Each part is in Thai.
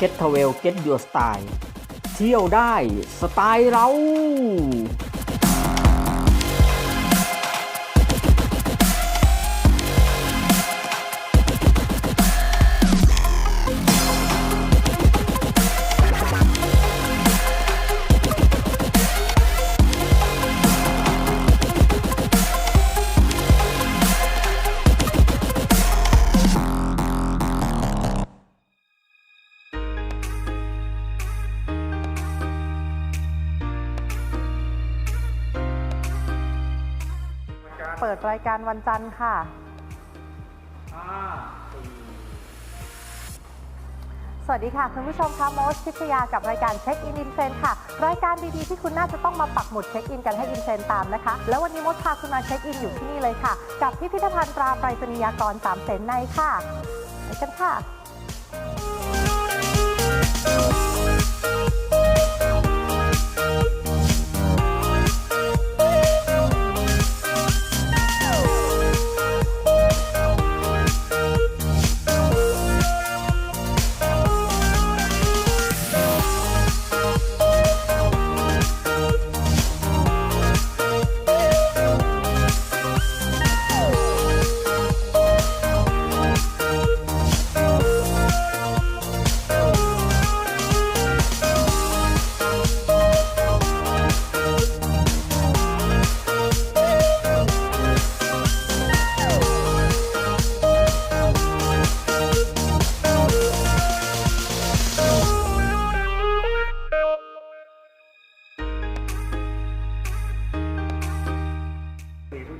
Get Travel Get Your Style เที่ยวได้สไตล์เรา เปิดรายการวันจันทร์ค่ะ สวัสดีค่ะ คุณผู้ชมคะโมสพิชยากับรายการเช็คอินอินเทรนค่ะ รายการดีๆที่คุณน่าจะต้องมาปักหมุดเช็คอินกันให้อินเทรนตามนะคะ แล้ววันนี้มดพาคุณมาเช็คอินอยู่ที่นี่เลยค่ะ กับพิพิธภัณฑ์ตราไปรษณียากรสามเสนในค่ะไปกันค่ะ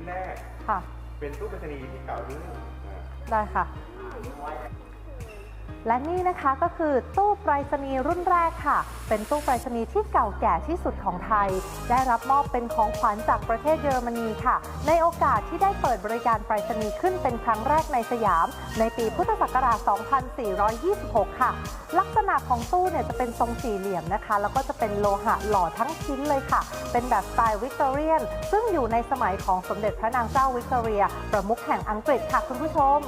แรก ค่ะ เป็นตู้ไปรษณีย์ที่เก่าที่สุดอ่าได้ค่ะ และนี่นะคะก็คือตู้ไปรษณีย์รุ่นแรกค่ะ เป็นตู้ไปรษณีย์ที่เก่าแก่ที่สุดของไทย ได้รับมอบเป็นของขวัญจากประเทศเยอรมนีค่ะ ในโอกาสที่ได้เปิดบริการไปรษณีย์ขึ้นเป็นครั้งแรกในสยาม ในปีพุทธศักราช 2426 ค่ะ ลักษณะของตู้เนี่ยจะเป็นทรงสี่เหลี่ยมนะคะ แล้วก็จะเป็นโลหะหล่อทั้งชิ้นเลยค่ะ เป็นแบบสไตล์วิกตอเรียน ซึ่งอยู่ในสมัยของสมเด็จพระนางเจ้าวิกตอเรีย ประมุขแห่งอังกฤษค่ะคุณผู้ชม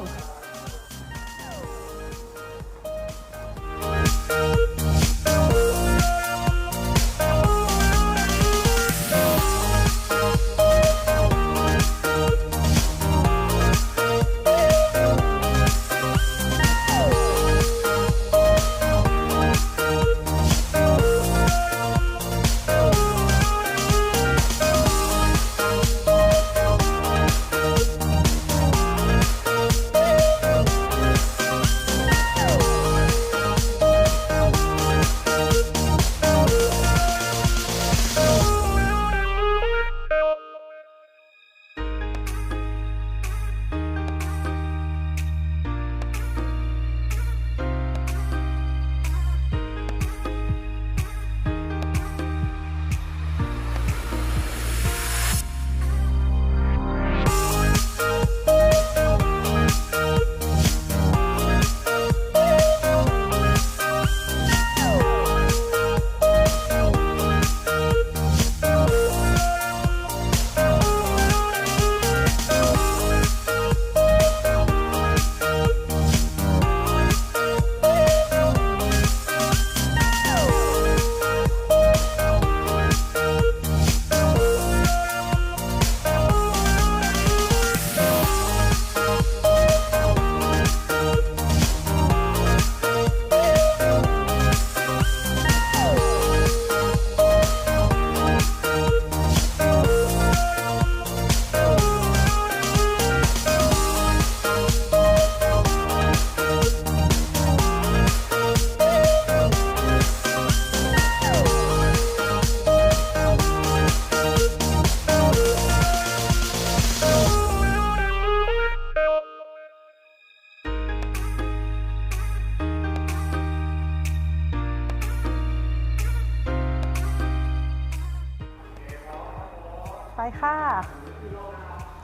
ไปค่ะ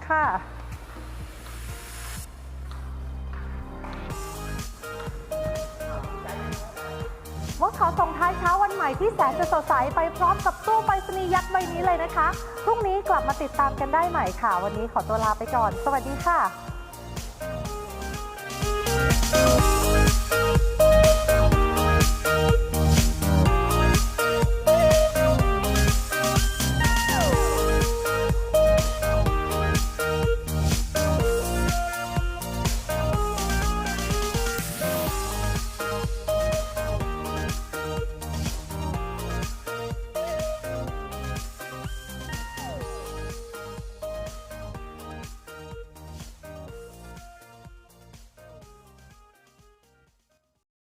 ค่ะ มดขอส่งท้ายเช้าวันใหม่ที่แสนจะสดใสไปพร้อมกับตู้ไปรษณีย์ยักษ์ใบนี้เลยนะคะ พรุ่งนี้กลับมาติดตามกันได้ใหม่ค่ะ วันนี้ขอตัวลาไปก่อน สวัสดีค่ะ